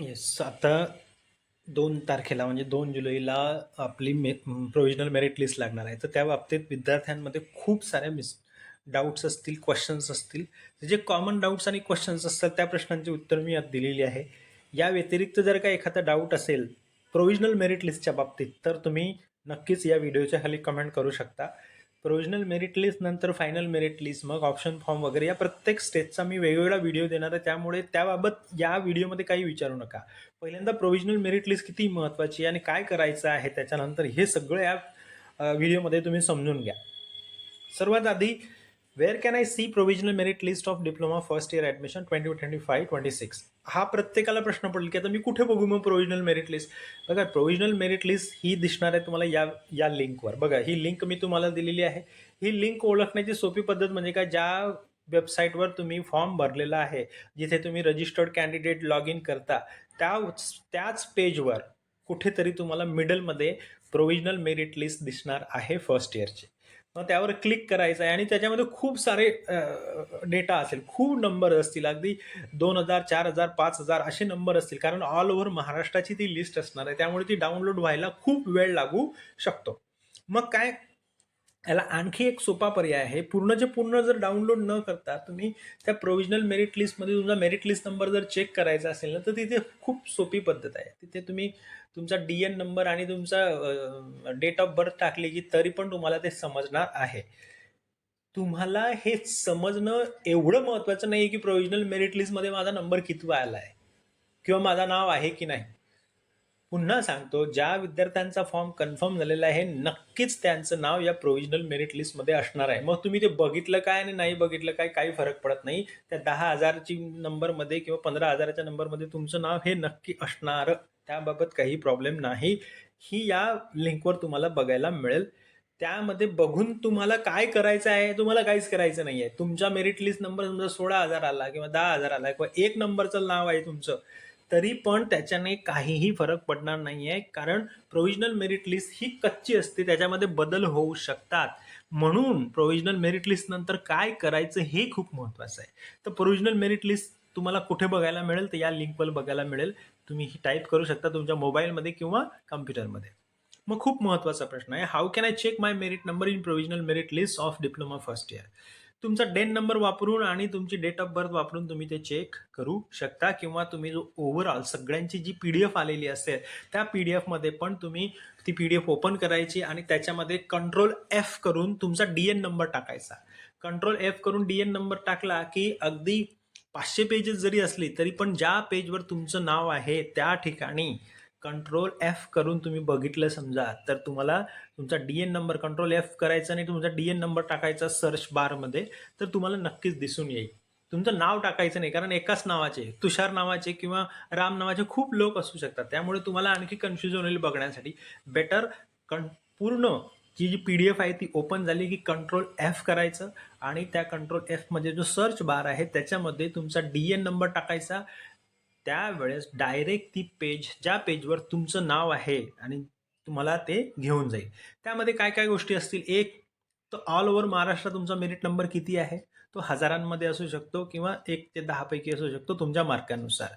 Yes आता दोन तारखेला म्हणजे दोन जुलैला आपली मे प्रोविजनल मेरिट लिस्ट लागणार आहे. तर त्या बाबतीत विद्यार्थ्यांमध्ये खूप साऱ्या मिस डाऊट्स असतील क्वेश्चन्स असतील. जे कॉमन डाऊट्स आणि क्वेश्चन्स असतात त्या प्रश्नांची उत्तर मी यात दिलेली आहे. या व्यतिरिक्त जर का एखादा डाऊट असेल प्रोविजनल मेरिट लिस्टच्या बाबतीत तर तुम्ही नक्कीच या व्हिडिओच्या खाली कमेंट करू शकता. प्रोविजनल मेरिट लिस्ट नंतर फायनल मेरिट लिस्ट मग ऑप्शन फॉर्म वगैरे या प्रत्येक स्टेजचा मी वेगवेगळा व्हिडिओ देणार आहे. त्यामुळे त्याबाबत या व्हिडिओमध्ये काही विचारू नका. पहिल्यांदा प्रोविजनल मेरिट लिस्ट किती महत्त्वाची आणि काय करायचं आहे त्याच्यानंतर हे सगळं या व्हिडिओमध्ये तुम्ही समजून घ्या. सर्वात आधी where can I see provisional merit list of diploma first year admission twenty twenty five twenty six हा प्रत्येकाला प्रश्न पडेल की आता मी कुठे बघू मग प्रोव्हिजनल मेरिट लिस्ट बघा प्रोव्हिजनल मेरिट लिस्ट ही दिसणार आहे तुम्हाला या या लिंकवर बघा ही लिंक मी तुम्हाला दिलेली आहे. ही लिंक ओळखण्याची सोपी पद्धत म्हणजे काय? ज्या वेबसाईटवर तुम्ही फॉर्म भरलेला आहे जिथे तुम्ही रजिस्टर्ड कॅन्डिडेट लॉग इन करता त्या त्याच पेजवर कुठेतरी तुम्हाला मिडलमध्ये प्रोव्हिजनल मेरिट लिस्ट दिसणार आहे फर्स्ट इयरची मग त्यावर क्लिक करायचं आहे. आणि त्याच्यामध्ये खूप सारे डेटा असेल. खूप नंबर असतील. अगदी दोन हजार चार हजार पाच हजार असे नंबर असतील. कारण ऑल ओव्हर महाराष्ट्राची ती लिस्ट असणार आहे. त्यामुळे ती डाउनलोड व्हायला खूप वेळ लागू शकतो. मग काय याला आणखी एक सोपा पर्याय आहे. पूर्णचे पूर्ण जर डाउनलोड न करता तुम्ही त्या प्रोविजनल मेरिट लिस्टमध्ये तुमचा मेरिट लिस्ट नंबर जर चेक करायचा असेल ना तर तिथे खूप सोपी पद्धत आहे. तिथे तुम्ही तुमचा डी एन नंबर आणि तुमचा डेट ऑफ बर्थ टाकली की तरी पण तुम्हाला ते समजणार आहे. तुम्हाला हे समजणं एवढं महत्त्वाचं नाही आहे की प्रोविजनल मेरिट लिस्टमध्ये माझा नंबर कितवा आला आहे किंवा माझं नाव आहे की नाही. पुन्हा सांगतो ज्या विद्यार्थ्यांचा फॉर्म कन्फर्म झालेला आहे नक्कीच त्यांचं नाव या प्रोव्हिजनल मेरिट लिस्टमध्ये असणार आहे. मग तुम्ही ते बघितलं काय आणि नाही बघितलं काय काही फरक पडत नाही. त्या दहा हजारची नंबरमध्ये किंवा पंधरा हजाराच्या नंबरमध्ये तुमचं नाव हे नक्की असणार. त्याबाबत काही प्रॉब्लेम नाही. ही या लिंकवर तुम्हाला बघायला मिळेल. त्यामध्ये बघून तुम्हाला काय करायचं आहे तुम्हाला काहीच करायचं नाही आहे तुमचा मेरिट लिस्ट नंबर समजा सोळा हजार आला किंवा दहा हजार आला किंवा एक नंबरचं नाव आहे तुमचं. तरी पण त्याच्याने काहीही फरक पडणार नाही आहे कारण प्रोविजनल मेरिट लिस्ट ही कच्ची असते त्याच्यामध्ये बदल होऊ शकतात. म्हणून प्रोविजनल मेरिट लिस्ट नंतर काय करायचं हे खूप महत्त्वाचं आहे. तर प्रोविजनल मेरिट लिस्ट तुम्हाला कुठे बघायला मिळेल तर या लिंकवर बघायला मिळेल. तुम्ही ही टाईप करू शकता तुमच्या मोबाईलमध्ये किंवा कम्प्युटरमध्ये मग खूप महत्त्वाचा प्रश्न आहे how can I check my merit number in provisional merit list of diploma first year तुमचा डेन नंबर वापरून आणि तुमची डेट ऑफ बर्थ वापरून तुम्ही ते चेक करू शकता किंवा तुम्ही जो ओव्हरऑल सगळ्यांची जी पी डी एफ आलेली असेल त्या पी डी एफमध्ये पण तुम्ही ती पी डी एफ ओपन करायची आणि त्याच्यामध्ये कंट्रोल एफ करून तुमचा डी एन नंबर टाकायचा. कंट्रोल एफ करून डी एन नंबर टाकला की अगदी पाचशे पेजेस जरी असली तरी पण ज्या पेजवर तुमचं नाव आहे त्या ठिकाणी कंट्रोल एफ करून तुम्ही बघितलं समजा तर तुम्हाला तुमचा D N number control F करायचा आणि तुमचा डी एन नंबर टाकायचा सर्च बारमध्ये तर तुम्हाला नक्कीच दिसून येईल. तुमचं नाव टाकायचं नाही कारण एकाच नावाचे तुषार नावाचे किंवा राम नावाचे खूप लोक असू शकतात. त्यामुळे तुम्हाला आणखी कन्फ्युजन होईल बघण्यासाठी. बेटर कं पूर्ण G G P D F आहे ती ओपन झाली की कंट्रोल एफ करायचं आणि त्या कंट्रोल एफमध्ये जो सर्च बार आहे त्याच्यामध्ये तुमचा डी एन नंबर टाकायचा त्यावेळेस डायरेक्ट ती पेज ज्या पेजवर तुमचं नाव आहे आणि तुम्हाला ते घेऊन जाईल. त्यामध्ये काय काय गोष्टी असतील? एक तर ऑल ओव्हर महाराष्ट्र तुमचा मेरिट नंबर किती आहे? तो हजारांमध्ये असू शकतो किंवा एक ते दहापैकी असू शकतो तुमच्या मार्कानुसार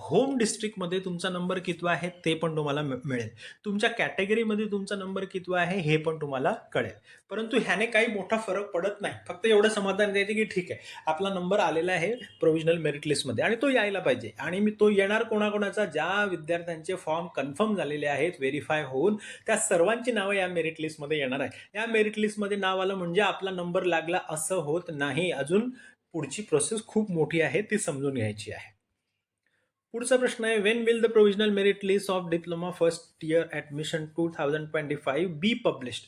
होम डिस्ट्रिक्टमध्ये तुमचा नंबर कितवा आहे ते पण तुम्हाला मिळेल. तुमच्या कॅटेगरीमध्ये तुमचा नंबर कितवा आहे हे पण तुम्हाला कळेल. परंतु ह्याने काही मोठा फरक पडत नाही. फक्त एवढं समाधान द्यायचं की ठीक आहे. आपला नंबर आलेला आहे प्रोव्हिजनल मेरिट लिस्टमध्ये आणि तो यायला पाहिजे. आणि मी तो येणार कोणाकोणाचा? ज्या विद्यार्थ्यांचे फॉर्म कन्फर्म झालेले आहेत व्हेरीफाय होऊन त्या सर्वांची नावं या मेरिट लिस्टमध्ये येणार आहे या मेरिट लिस्टमध्ये नाव आलं म्हणजे आपला नंबर लागला असं होत नाही. अजून पुढची प्रोसेस खूप मोठी आहे ती समजून घ्यायची आहे. पुढचा प्रश्न आहे when will the provisional merit list of diploma first year admission two thousand twenty five be published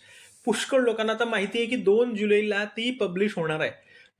पुष्कळ लोकांना आता माहिती आहे की दोन जुलैला ती पब्लिश होणार आहे.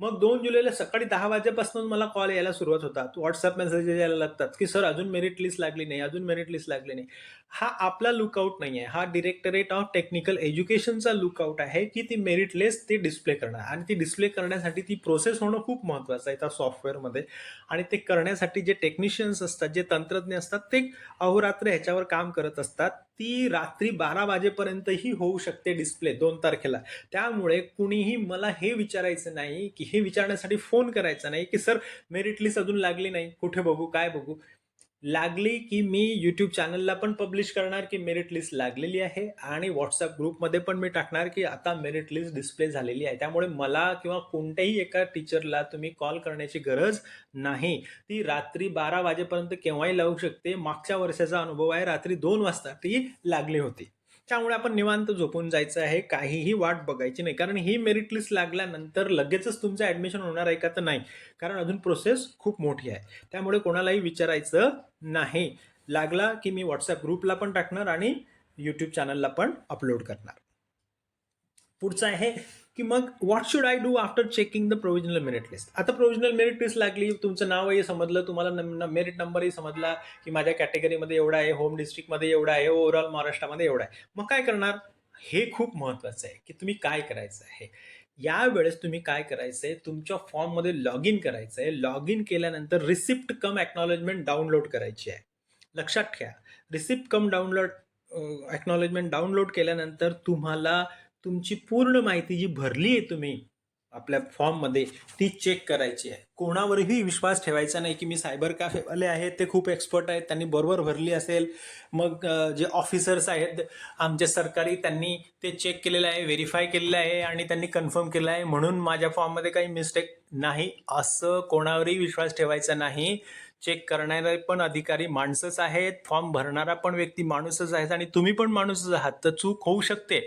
मग दोन जुलैला सकाळी दहा वाजेपासून मला कॉल यायला सुरुवात होतात. व्हॉट्सअप मेसेजेस यायला लागतात की सर अजून मेरिट लिस्ट लागली नाही अजून मेरिट लिस्ट लागली नाही. हा आपला लुकआउट नाही आहे हा डिरेक्टरेट ऑफ टेक्निकल एज्युकेशनचा लुकआउट आहे की ती मेरिटलेस ते डिस्प्ले करणार. आणि ती डिस्प्ले करण्यासाठी ती प्रोसेस होणं खूप महत्त्वाचं आहे त्या सॉफ्टवेअरमध्ये आणि ते करण्यासाठी जे टेक्निशियन्स असतात जे तंत्रज्ञ असतात ते अहोरात्र ह्याच्यावर काम करत असतात. ती रात्री बारा वाजेपर्यंतही होऊ शकते डिस्प्ले दोन तारखेला. त्यामुळे कुणीही मला हे विचारायचं नाही की हे विचारण्यासाठी फोन करायचा नाही की सर मेरिट लिस्ट अजून लागली नाही. कुठे बघू? काय बघू? लागली की मी यूट्यूब चॅनलला पण पब्लिश करणार की मेरिट लिस्ट लागलेली आहे. आणि व्हॉट्सअप ग्रुपमध्ये पण मी टाकणार की आता मेरिट लिस्ट डिस्प्ले झालेली आहे. त्यामुळे मला किंवा कोणत्याही एका टीचरला तुम्ही कॉल करण्याची गरज नाही. ती रात्री बारा वाजेपर्यंत केव्हाही लावू शकते. मागच्या वर्षाचा अनुभव आहे रात्री दोन वाजता ती लागली होती. त्यामुळे आपण निवांत झोपून जायचं आहे. काहीही वाट बघायची नाही. कारण ही मेरिट लिस्ट लागल्यानंतर लगेचच तुमचं ॲडमिशन होणार आहे का तर नाही. कारण अजून प्रोसेस खूप मोठी आहे. त्यामुळे कोणालाही विचारायचं नाही. लागला की मी व्हॉट्सअप ग्रुपला पण टाकणार आणि यूट्यूब चॅनलला पण अपलोड करणार. पुढचं आहे की मग what should I do after checking the provisional merit list आता प्रोव्हिजनल मेरिट लिस्ट लागली तुमचं नावही समजलं तुम्हाला मेरिट नंबरही समजला की माझ्या कॅटेगरीमध्ये एवढा आहे होम डिस्ट्रिक्टमध्ये एवढा आहे ओव्हरऑल महाराष्ट्रामध्ये एवढा आहे. मग काय करणार? हे खूप महत्त्वाचं आहे की तुम्ही काय करायचं आहे. यावेळेस तुम्ही काय करायचं आहे? तुमच्या फॉर्ममध्ये लॉग इन करायचं आहे. लॉग इन केल्यानंतर रिसिप्ट कम ॲक्नॉलेजमेंट डाउनलोड करायची आहे. लक्षात ठेवा. Receipt cum download acknowledgement download केल्यानंतर तुम्हाला तुमची पूर्ण माहिती जी भरली आहे तुम्ही आपल्या फॉर्ममध्ये ती चेक करायची आहे. कोणावरही विश्वास ठेवायचा नाही की मी सायबर कॅफेवाले आहेत ते खूप एक्सपर्ट आहेत त्यांनी बरोबर भरली असेल. मग जे ऑफिसर्स आहेत आमचे सरकारी त्यांनी ते चेक केलेलं आहे व्हेरीफाय केलेलं आहे आणि त्यांनी कन्फर्म केलं आहे. म्हणून माझ्या फॉर्ममध्ये काही मिस्टेक नाही. असं कोणावरही विश्वास ठेवायचा नाही. चेक करणारे पण अधिकारी माणसंच आहेत. फॉर्म भरणारा पण व्यक्ती माणूसच आहेत आणि तुम्ही पण माणूसच आहात. तर चूक होऊ शकते.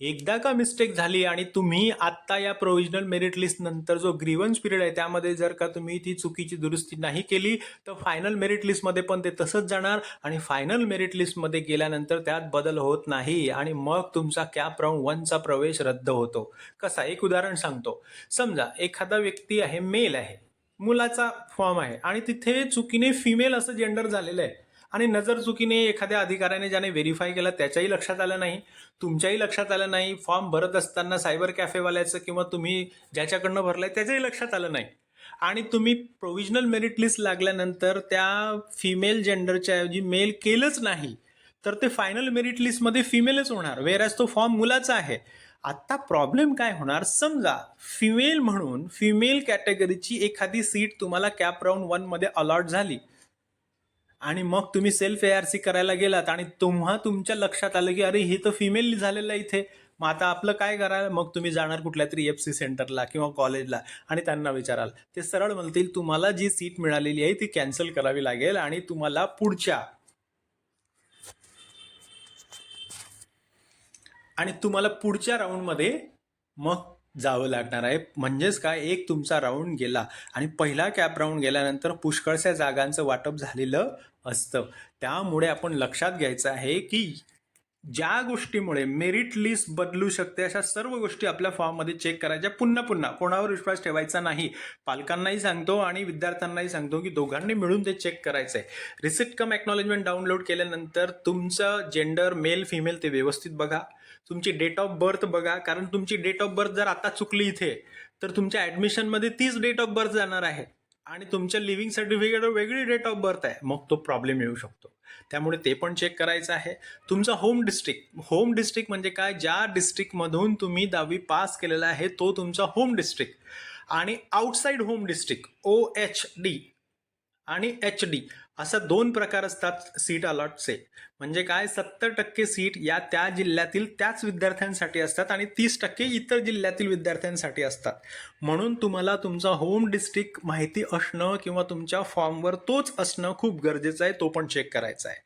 एकदा का मिस्टेक झाली आणि तुम्ही आत्ता या प्रोव्हिजनल मेरिट लिस्ट नंतर जो ग्रीवन्स पिरियड आहे त्यामध्ये जर का तुम्ही ती चुकीची दुरुस्ती नाही केली तर फायनल मेरिट लिस्टमध्ये पण ते तसंच जाणार आणि फायनल मेरिट लिस्टमध्ये गेल्यानंतर त्यात बदल होत नाही आणि मग तुमचा कॅप राऊंड वनचा प्रवेश रद्द होतो. कसा? एक उदाहरण सांगतो. समजा एखादा व्यक्ती आहे मेल आहे. मुलाचा फॉर्म आहे आणि तिथे चुकीने फिमेल असं जेंडर झालेलं आहे. आणि नजर चुकीने एखाद्या अधिकाऱ्याने ज्याने व्हेरीफाय केलं त्याच्याही लक्षात आलं नाही तुमच्याही लक्षात आलं नाही फॉर्म भरत असताना सायबर कॅफेवाल्याचं किंवा तुम्ही ज्याच्याकडनं भरलंय त्याच्याही लक्षात आलं नाही. आणि तुम्ही प्रोव्हिजनल मेरिट लिस्ट लागल्यानंतर त्या फिमेल जेंडरच्या ऐवजी मेल केलंच नाही तर ते फायनल मेरिट लिस्टमध्ये फिमेलच होणार वेरॅज तो फॉर्म मुलाचा आहे. आत्ता प्रॉब्लेम काय होणार? समजा फिमेल म्हणून फिमेल कॅटेगरीची एखादी सीट तुम्हाला कॅप राऊंड वनमध्ये अलॉट झाली आणि मग तुम्ही सेल्फ ए आर सी करायला गेलात आणि तुम्हा तुमच्या लक्षात आलं की अरे हे तर फिमेल झालेलं आहे इथे. मग आता आपलं काय करायला? मग तुम्ही जाणार कुठल्या तरी एफ सी सेंटरला किंवा कॉलेजला आणि त्यांना विचाराल. ते सरळ म्हणतील तुम्हाला जी सीट मिळालेली आहे ती कॅन्सल करावी लागेल आणि तुम्हाला पुढच्या. आणि तुम्हाला पुढच्या राऊंडमध्ये मग जावं लागणार आहे. म्हणजेच काय? एक तुमचा राऊंड गेला आणि पहिला कॅप राऊंड गेल्यानंतर पुष्कळशा जागांचं वाटप झालेलं असतं. त्यामुळे आपण लक्षात घ्यायचं आहे की ज्या गोष्टीमुळे मेरिट लिस्ट बदलू शकते अशा सर्व गोष्टी आपल्या फॉर्ममध्ये चेक करायच्या. पुन्हा पुन्हा कोणावर विश्वास ठेवायचा नाही. पालकांनाही सांगतो आणि विद्यार्थ्यांनाही सांगतो की दोघांनी मिळून ते चेक करायचं आहे रिसिप्ट कम एक्नॉलेजमेंट डाउनलोड केल्यानंतर तुमचं जेंडर मेल फिमेल ते व्यवस्थित बघा. तुमची डेट ऑफ बर्थ बघा. कारण तुमची डेट ऑफ बर्थ जर आता चुकली इथे तर तुमच्या ॲडमिशनमध्ये तीच डेट ऑफ बर्थ जाणार आहे. आणि तुमच्या लिव्हिंग सर्टिफिकेटवर वेगळी डेट ऑफ बर्थ आहे. मग तो प्रॉब्लेम येऊ शकतो. त्यामुळे ते पण चेक करायचं आहे. तुमचा होम डिस्ट्रिक्ट होम डिस्ट्रिक्ट म्हणजे काय? ज्या डिस्ट्रिक्टमधून तुम्ही दहावी पास केलेला आहे तो तुमचा होम डिस्ट्रिक्ट आणि outside home district O H D आणि एच डी असा दोन प्रकार असतात सीट अलॉटचे म्हणजे काय? सत्तर टक्के सीट या त्या जिल्ह्यातील त्याच विद्यार्थ्यांसाठी असतात आणि तीस टक्के इतर जिल्ह्यातील विद्यार्थ्यांसाठी असतात. म्हणून तुम्हाला तुमचा होम डिस्ट्रिक्ट माहिती असणं किंवा तुमच्या फॉर्मवर तोच असणं खूप गरजेचं आहे तो पण चेक करायचा आहे.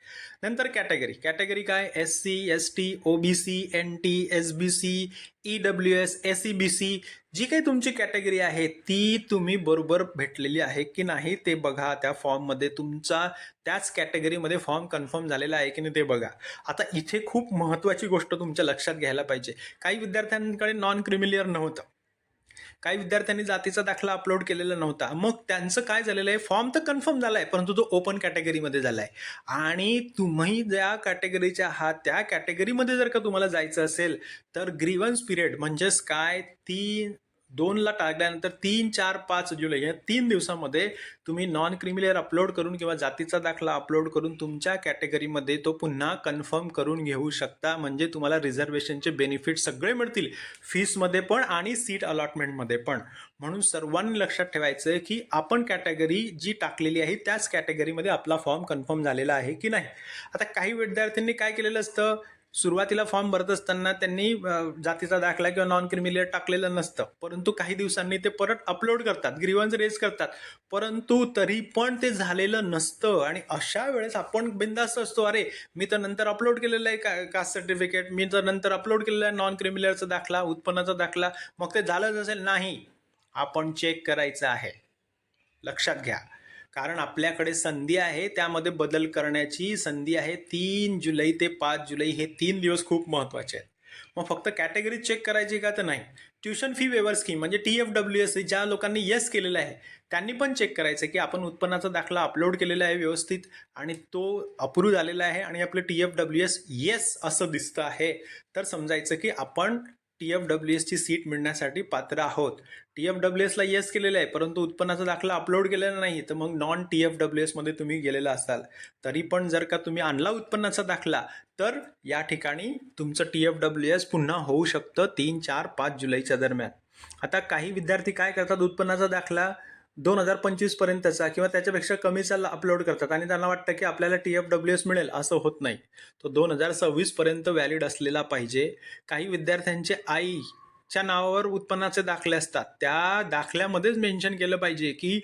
नंतर कॅटेगरी कॅटेगरी काय? S C S T O B C N T S B C E W S S E B C G काही तुमची कॅटेगरी आहे ती तुम्ही बरोबर भेटलेली आहे की नाही ते बघा त्या फॉर्ममध्ये तुमचा त्याच कॅटेगरीमध्ये फॉर्म कन्फर्म झालेला आहे की नाही ते बघा. आता इथे खूप महत्त्वाची गोष्ट तुमच्या लक्षात घ्यायला पाहिजे. काही विद्यार्थ्यांकडे नॉन क्रिमिलियर नव्हतं. काही विद्यार्थ्यांनी जातीचा दाखला अपलोड केलेला नव्हता. मग त्यांचं काय झालेलं आहे? फॉर्म तर कन्फर्म झाला आहे परंतु तो ओपन कॅटेगरीमध्ये झाला आहे आणि तुम्ही ज्या कॅटेगरीच्या आहात त्या कॅटेगरीमध्ये जर का तुम्हाला जायचं असेल तर ग्रीवन्स पिरियड म्हणजेच काय? ती दोनला टाकल्यानंतर तीन चार पाच जुलै या तीन दिवसामध्ये तुम्ही नॉन क्रिमिलेअर अपलोड करून किंवा जातीचा दाखला अपलोड करून तुमच्या कॅटेगरीमध्ये तो पुन्हा कन्फर्म करून घेऊ शकता. म्हणजे तुम्हाला रिझर्वेशनचे बेनिफिट सगळे मिळतील. फीसमध्ये पण आणि सीट अलॉटमेंटमध्ये पण. म्हणून सर्वांनी लक्षात ठेवायचं आहे की आपण कॅटेगरी जी टाकलेली आहे त्याच कॅटेगरीमध्ये आपला फॉर्म कन्फर्म झालेला आहे की नाही? आता काही विद्यार्थ्यांनी काय केलेलं असतं? सुरुवातीला फॉर्म भरत असताना त्यांनी जातीचा दाखला किंवा नॉन क्रिमिलियर टाकलेलं नसतं. परंतु काही दिवसांनी ते परत अपलोड करतात ग्रीवन्स रेज करतात. परंतु तरी पण ते झालेलं नसतं. आणि अशा वेळेस आपण बिंदास्त असतो अरे मी तर नंतर अपलोड केलेलं आहे का कास्ट सर्टिफिकेट मी तर नंतर अपलोड केलेलं आहे नॉन क्रिमिलियरचा दाखला उत्पन्नाचा दाखला. मग ते झालंच असेल? नाही. आपण चेक करायचं आहे. लक्षात घ्या. कारण आपल्याकडे संधी आहे त्यामध्ये बदल करण्याची संधी आहे. तीन जुलै ते पाच जुलै हे तीन दिवस खूप महत्त्वाचे आहेत. मग फक्त कॅटेगरी चेक करायची का तर नाही. ट्युशन फी वेवर स्कीम म्हणजे टी एफ डब्ल्यू एस ज्या लोकांनी येस केलेलं आहे त्यांनी पण चेक करायचं की आपण उत्पन्नाचा दाखला अपलोड केलेला आहे व्यवस्थित आणि तो अप्रूव्ह झालेला आहे आणि आपलं T F W S yes असं दिसतं आहे. तर समजायचं की आपण टी एफ डब्ल्यू एसची सीट मिळण्यासाठी पात्र आहोत. टी एफ डब्ल्यू एसला येस केलेलं आहे परंतु उत्पन्नाचा दाखला अपलोड केलेला नाही तर मग नॉन टी एफ डब्ल्यू एसमध्ये तुम्ही गेलेला असाल. तरी पण जर का तुम्ही आणला उत्पन्नाचा दाखला तर या ठिकाणी तुमचं टी एफ डब्ल्यू एस पुन्हा होऊ शकतं तीन चार पाच जुलैच्या दरम्यान. आता काही विद्यार्थी काय करतात उत्पन्नाचा दाखला दोन हजार पंचवीस पर्यंतचा किंवा त्याच्यापेक्षा कमीचा अपलोड करतात. आणि त्यांना वाटतं की आपल्याला टी एफ डब्ल्यू एस मिळेल असं होत नाही. तो दोन हजार सव्वीस पर्यंत व्हॅलिड असलेला पाहिजे. काही विद्यार्थ्यांचे आईच्या नावावर उत्पन्नाचे दाखले असतात. त्या दाखल्यामध्येच मेन्शन केलं पाहिजे की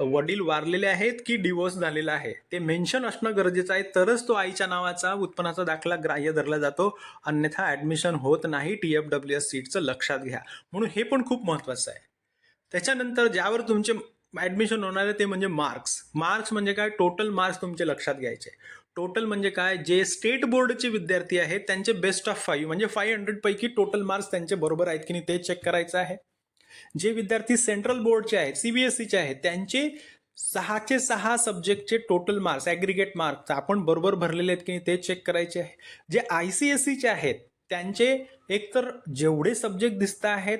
वडील वारलेले आहेत की डिवोर्स झालेला आहे. ते मेन्शन असणं गरजेचं आहे तरच तो आईच्या नावाचा उत्पन्नाचा दाखला ग्राह्य धरला जातो. अन्यथा ॲडमिशन होत नाही टी एफ डब्ल्यू एस सीटचं लक्षात घ्या. म्हणून हे पण खूप महत्त्वाचं आहे. त्याच्यानंतर ज्यावर तुमचे ॲडमिशन होणार आहे ते म्हणजे मार्क्स मार्क्स म्हणजे काय? टोटल मार्क्स तुमचे लक्षात घ्यायचे. टोटल म्हणजे काय? जे स्टेट बोर्डचे विद्यार्थी आहेत त्यांचे बेस्ट ऑफ फाईव्ह म्हणजे फाईव्ह हंड्रेडपैकी टोटल मार्क्स त्यांचे बरोबर आहेत की नाही ते चेक करायचं आहे. जे विद्यार्थी सेंट्रल बोर्डचे आहेत सीबीएसईचे आहेत त्यांचे सहाचे सहा सब्जेक्टचे टोटल मार्क्स ॲग्रिगेट मार्क्स आपण बरोबर भरलेले आहेत की नाही ते चेक करायचे आहे. जे आय सी एस सीचे आहेत त्यांचे एकतर जेवढे सब्जेक्ट दिसत आहेत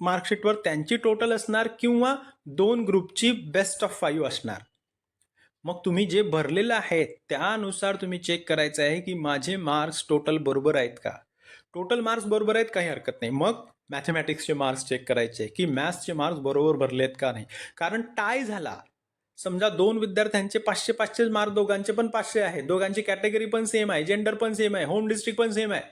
मार्कशीटवर त्यांची टोटल असणार किंवा दोन ग्रुपची बेस्ट ऑफ फाईव्ह असणार. मग तुम्ही जे भरलेलं आहे त्यानुसार तुम्ही चेक करायचं आहे की माझे मार्क्स टोटल बरोबर आहेत का? टोटल मार्क्स बरोबर आहेत काही हरकत नाही. मग मॅथमॅटिक्सचे मार्क्स चेक करायचे की मॅथ्सचे मार्क्स बरोबर भरले आहेत का नाही? कारण टाय झाला. समजा दोन विद्यार्थ्यांचे पाचशे पाचशे मार्क दोघांचे पण पाचशे आहे. दोघांची कॅटेगरी पण सेम आहे. जेंडर पण सेम आहे. होम डिस्ट्रिक्ट पण सेम आहे.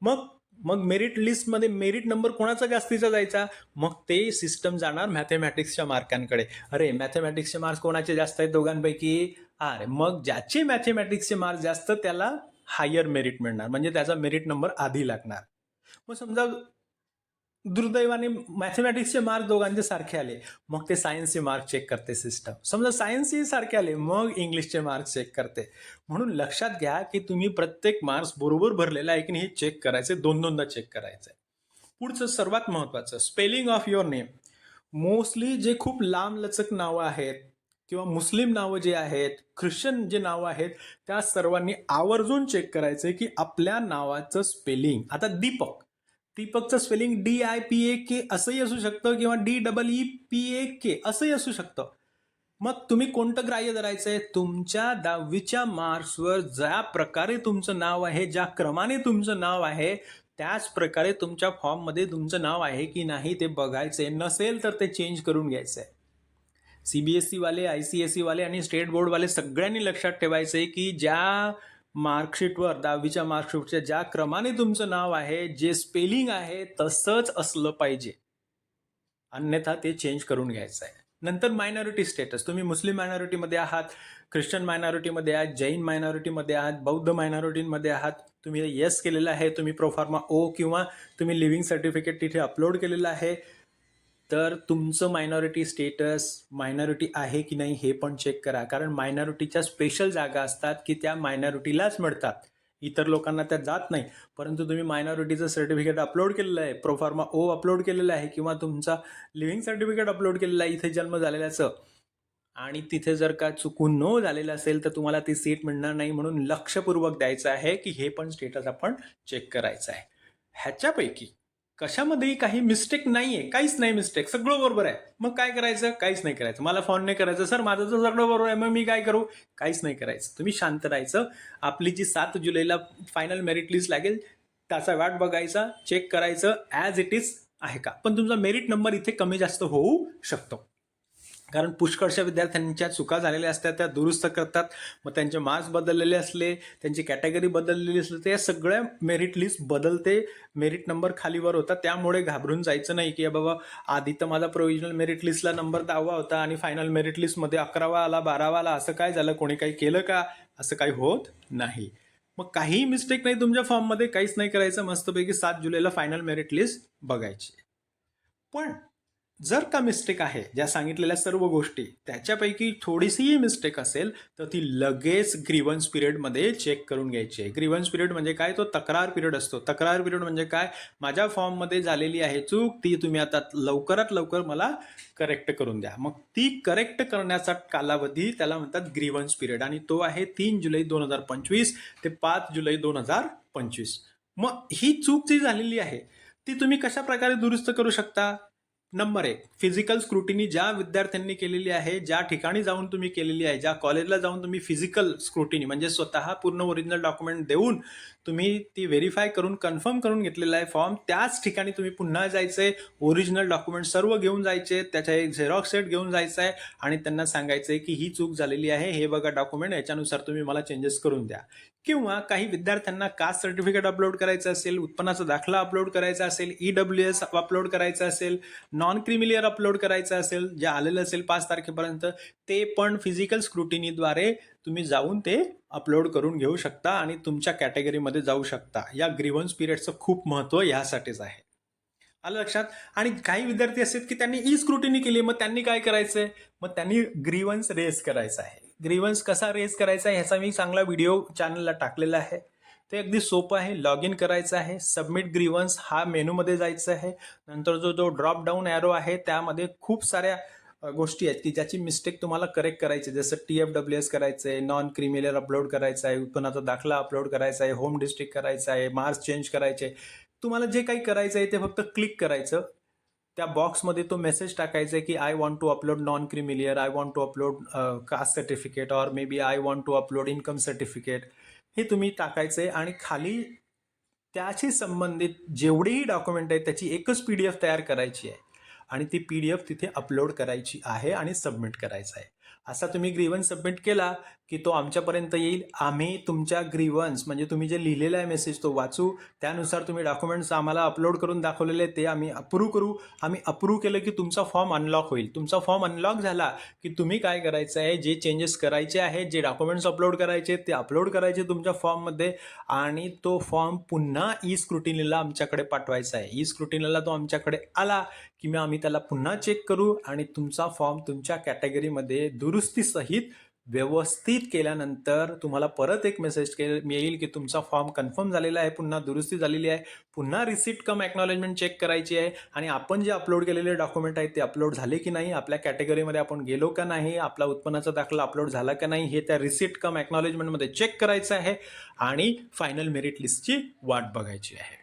मग मग मेरिट लिस्टमध्ये मेरिट नंबर कोणाचा जास्तीचा जायचा? मग ते सिस्टम जाणार मॅथेमॅटिक्सच्या मार्कांकडे अरे मॅथेमॅटिक्सचे मार्क्स कोणाचे जास्त आहेत दोघांपैकी? अरे मग ज्याचे मॅथेमॅटिक्सचे मार्क्स जास्त त्याला हायर मेरिट मिळणार. म्हणजे त्याचा मेरिट नंबर आधी लागणार. मग समजा दुर्दैवाने मॅथमॅटिक्सचे मार्क दोघांचे सारखे आले. मग ते सायन्सचे मार्क चेक करते सिस्टम समजा सायन्सही सारखे आले मग इंग्लिशचे मार्क चेक करते. म्हणून लक्षात घ्या की तुम्ही प्रत्येक मार्क्स बरोबर भरलेला आहे की नाही हे चेक करायचे दोन दोनदा चेक करायचं पुढचं सर्वात महत्त्वाचं spelling of your name mostly जे खूप लांब लचक नावं आहेत किंवा मुस्लिम नावं जे आहेत ख्रिश्चन जे नावं आहेत त्या सर्वांनी आवर्जून चेक करायचं की आपल्या नावाचं स्पेलिंग आता Deepak. दीपकचं spelling D I P A K असंही असू शकतं किंवा D double E P A K असंही असू शकतं. मग तुम्ही कोणतं ग्राह्य धरायचंय? तुमच्या दहावीच्या मार्क्सवर ज्या प्रकारे तुमचं नाव आहे ज्या क्रमाने तुमचं नाव आहे त्याच प्रकारे तुमच्या फॉर्ममध्ये तुमचं नाव आहे की नाही ते बघायचंय. नसेल तर ते चेंज करून घ्यायचंय. सी बी एस सीवाले आय सी एस सीवाले आणि स्टेट बोर्डवाले सगळ्यांनी लक्षात ठेवायचं आहे की ज्या मार्कशीटवर दहावीच्या मार्कशीटच्या ज्या क्रमाने तुमचं नाव आहे जे स्पेलिंग आहे तसंच असलं पाहिजे. अन्यथा ते चेंज करून घ्यायचं आहे. नंतर मायनॉरिटी स्टेटस तुम्ही मुस्लिम मायनॉरिटीमध्ये आहात ख्रिश्चन मायनॉरिटीमध्ये आहात जैन मायनॉरिटीमध्ये आहात बौद्ध मायनॉरिटीमध्ये आहात तुम्ही येस केलेलं आहे तुम्ही प्रोफार्मा ओ किंवा तुम्ही लिव्हिंग सर्टिफिकेट तिथे अपलोड केलेलं आहे. तर तुमचं मायनॉरिटी स्टेटस मायनॉरिटी आहे की नाही हे पण चेक करा. कारण मायनॉरिटीच्या स्पेशल जागा असतात की त्या मायनॉरिटीलाच मिळतात. इतर लोकांना त्या जात नाही. परंतु तुम्ही मायनॉरिटीचं सर्टिफिकेट अपलोड केलेलं आहे. प्रोफार्मा ओ अपलोड केलेलं आहे किंवा तुमचा लिव्हिंग सर्टिफिकेट अपलोड केलेलं आहे इथे जन्म झालेल्याचं. आणि तिथे जर का चुकून नो झालेलं असेल तर तुम्हाला ती सीट मिळणार नाही म्हणून लक्षपूर्वक द्यायचं आहे की हे पण स्टेटस आपण चेक करायचं आहे. ह्याच्यापैकी कशामध्येही काही मिस्टेक नाही आहे काहीच नाही मिस्टेक सगळं बरोबर आहे. मग काय करायचं? काहीच नाही करायचं. मला फोन नाही करायचं. सर माझं तर सगळं बरोबर आहे. मग मी काय करू? काहीच नाही करायचं. तुम्ही शांत राहायचं. आपली जी सात जुलैला फायनल मेरिट लिस्ट लागेल त्याचा वाट बघायचा चेक करायचं ॲज इट इज आहे का? पण तुमचा मेरिट नंबर इथे कमी जास्त होऊ शकतो. कारण पुष्कळशा विद्यार्थ्यांच्या चुका झालेल्या असतात त्या दुरुस्त करतात. मग त्यांचे मार्क्स बदललेले असले त्यांची कॅटेगरी बदललेली असली तर या सगळ्या मेरिट लिस्ट बदलते मेरिट नंबर खालीवर होता त्यामुळे घाबरून जायचं नाही की बाबा आधी तर माझा प्रोव्हिजनल मेरिट लिस्टला नंबर दहावा होता आणि फायनल मेरिट लिस्टमध्ये अकरावा आला बारावा आला असं काय झालं? कोणी काही केलं का? असं काही होत नाही. मग काहीही मिस्टेक नाही तुमच्या फॉर्ममध्ये काहीच नाही करायचं. मस्तपैकी सात जुलैला फायनल मेरिट लिस्ट बघायची. पण जर का मिस्टेक आहे ज्या सांगितलेल्या सर्व गोष्टी त्याच्यापैकी थोडीशीही मिस्टेक असेल तर ती लगेच ग्रीवन्स पिरियडमध्ये चेक करून घ्यायची आहे. ग्रीवन्स पिरियड म्हणजे काय? तो तक्रार पिरियड असतो. तक्रार पिरियड म्हणजे काय? माझ्या फॉर्ममध्ये झालेली आहे चूक ती तुम्ही आता लवकरात लवकर मला करेक्ट करून द्या. मग ती करेक्ट करण्याचा कालावधी त्याला म्हणतात ग्रीवन्स पिरियड आणि तो आहे तीन जुलै दोन हजार पंचवीस ते पाच जुलै दोन हजार पंचवीस. मग ही चूक जी झालेली आहे ती तुम्ही कशा प्रकारे दुरुस्त करू शकता? नंबर एक फिजिकल स्क्रुटिनी ज्या विद्यार्थ्यांनी केलेली आहे ज्या ठिकाणी जाऊन तुम्ही केलेली आहे ज्या कॉलेजला जाऊन तुम्ही फिजिकल स्क्रुटिनी म्हणजे स्वतः पूर्ण ओरिजिनल डॉक्युमेंट देऊन तुम्ही ती व्हेरीफाय करून कन्फर्म करून घेतलेला आहे फॉर्म त्याच ठिकाणी तुम्ही पुन्हा जायचे ओरिजिनल डॉक्युमेंट सर्व घेऊन जायचे त्याचा एक झेरॉक्स सेट घेऊन जायचं आहे आणि त्यांना सांगायचं आहे की ही चूक झालेली आहे हे बघा डॉक्युमेंट याच्यानुसार तुम्ही मला चेंजेस करून द्या. किंवा काही विद्यार्थ्यांना कास्ट सर्टिफिकेट अपलोड करायचं असेल उत्पन्नाचा दाखला अपलोड करायचा असेल ई डब्ल्यू एस अपलोड करायचं असेल नॉन क्रिमिलियर अपलोड करायचं असेल जे आलेलं असेल पाच तारखेपर्यंत ते पण फिजिकल स्क्रुटिनीद्वारे तुम्ही जाऊन ते अपलोड करून घेऊ शकता आणि तुमच्या कॅटेगरीमध्ये जाऊ शकता. या ग्रीव्हन्स पिरियडचं खूप महत्त्व यासाठीच आहे. आलं लक्षात? आणि काही विद्यार्थी असतात की त्यांनी ई स्क्रुटिनी केली मग त्यांनी काय करायचं आहे मग त्यांनी ग्रीवन्स रेस करायचं आहे. ग्रीवन्स कसा रेस करायचा आहे ह्याचा मी चांगला व्हिडिओ चॅनलला टाकलेला आहे. ते अगदी सोपं आहे लॉग इन करायचं आहे सबमिट ग्रीवन्स हा मेनूमध्ये जायचं आहे. नंतर जो जो ड्रॉप डाऊन ॲरो आहे त्यामध्ये खूप साऱ्या गोष्टी आहेत की ज्याची मिस्टेक तुम्हाला करेक्ट करायची जसं टी एफ डब्ल्यू एस करायचं आहे नॉन क्रिमिलियर अपलोड करायचं आहे उत्पन्नाचा दाखला अपलोड करायचा आहे होम डिस्ट्रिक्ट करायचा आहे मार्क्स चेंज करायचे तुम्हाला जे काही करायचं आहे ते फक्त क्लिक करायचं. त्या बॉक्समध्ये तो मेसेज टाकायचा आहे की I want to upload non creamy layer I want to upload caste certificate or maybe I want to upload income certificate हे तुम्ही टाकायचं आहे आणि खाली त्याशी संबंधित जेवढेही डॉक्युमेंट आहेत त्याची एकच पी डी एफ तयार करायची आहे. आणि ती पी डी एफ तिथे अपलोड करायची आहे आणि सबमिट करायचं आहे. असा तुम्ही ग्रीवन सबमिट केला की तो आमच्यापर्यंत येईल. आम्ही तुमच्या ग्रीवन्स म्हणजे तुम्ही जे लिहिलेला आहे मेसेज तो वाचू. त्यानुसार तुम्ही डॉक्युमेंट्स आम्हाला अपलोड करून दाखवलेले ते आम्ही अप्रूव्ह करू. आम्ही अप्रूव्ह केलं की तुमचा फॉर्म अनलॉक होईल. तुमचा फॉर्म अनलॉक झाला की तुम्ही काय करायचं आहे? जे चेंजेस करायचे आहेत जे डॉक्युमेंट्स अपलोड करायचे ते अपलोड करायचे तुमच्या फॉर्ममध्ये आणि तो फॉर्म पुन्हा ई स्क्रुटिनीला आमच्याकडे पाठवायचा आहे. ई स्क्रुटिनीला तो आमच्याकडे आला की मग आम्ही त्याला पुन्हा चेक करू आणि तुमचा फॉर्म तुमच्या कॅटेगरीमध्ये दुरुस्तीसहित व्यवस्थित केल्यानंतर तुम्हाला परत एक मेसेज के येईल की तुमचा फॉर्म कन्फर्म झालेला आहे पुन्हा दुरुस्ती झालेली आहे पुन्हा रिसिप्ट कम एक्नॉलेजमेंट चेक करायची आहे आणि आपण जे अपलोड केलेले डॉक्युमेंट आहेत ते अपलोड झाले की नाही आपल्या कॅटेगरीमध्ये आपण गेलो का नाही आपला उत्पन्नाचा दाखला अपलोड झाला का नाही हे त्या रिसिप्ट कम एक्नॉलेजमेंटमध्ये चेक करायचं आहे आणि फायनल मेरिट लिस्टची वाट बघायची आहे.